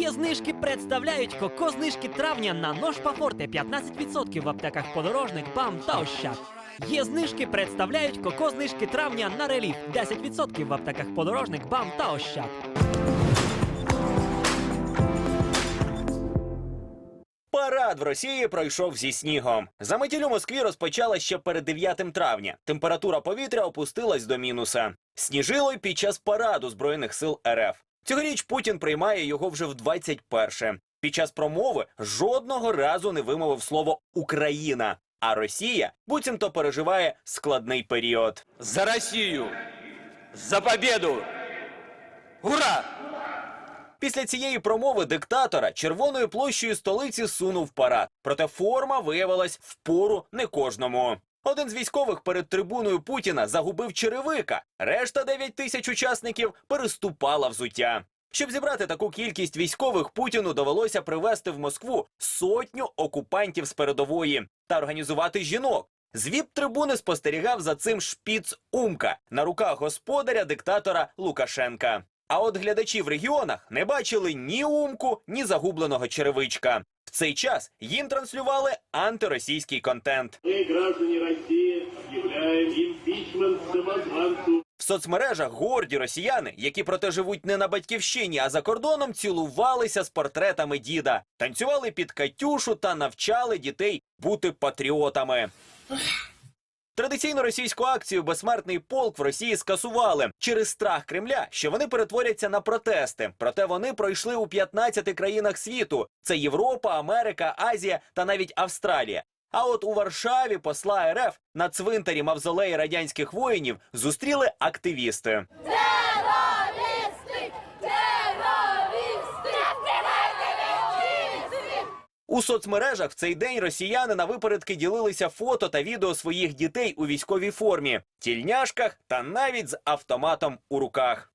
Є знижки представляють коко знижки травня на нож Пафорте 15% в аптеках подорожник, БАМ та Ощад. Є знижки представляють коко знижки травня на реліф 10% в аптеках подорожник, БАМ та Ощад. Парад в Росії пройшов зі снігом. Заметіль у Москві розпочала ще перед 9 травня. Температура повітря опустилась до мінуса. Сніжило й під час параду збройних сил РФ. Цьогоріч Путін приймає його вже в 21-ше. Під час промови жодного разу не вимовив слово Україна. А Росія буцімто переживає складний період. За Россию! За победу! Ура! Після цієї промови диктатора червоною площею столиці сунув парад. Проте форма виявилась впору не кожному. Один з військових перед трибуною Путіна загубив черевика. Решта 9 тисяч учасників переступала взуття. Щоб зібрати таку кількість військових, Путіну довелося привезти в Москву сотню окупантів з передової та організувати жінок. З віп-трибуни спостерігав за цим шпіц Умка на руках господаря диктатора Лукашенка. А от глядачі в регіонах не бачили ні умку, ні загубленого черевичка. В цей час їм транслювали антиросійський контент. Ми, граждані Росії, об'являємо імпічмент самозванцю. В соцмережах горді росіяни, які проте живуть не на батьківщині, а за кордоном, цілувалися з портретами діда, танцювали під Катюшу та навчали дітей бути патріотами. Традиційну російську акцію Безсмертний полк в Росії скасували через страх Кремля, що вони перетворяться на протести. Проте вони пройшли у 15 країнах світу: це Європа, Америка, Азія та навіть Австралія. А от у Варшаві посла РФ на цвинтарі мавзолеї радянських воїнів зустріли активісти. У соцмережах в цей день росіяни на випередки ділилися фото та відео своїх дітей у військовій формі, тільняшках та навіть з автоматом у руках.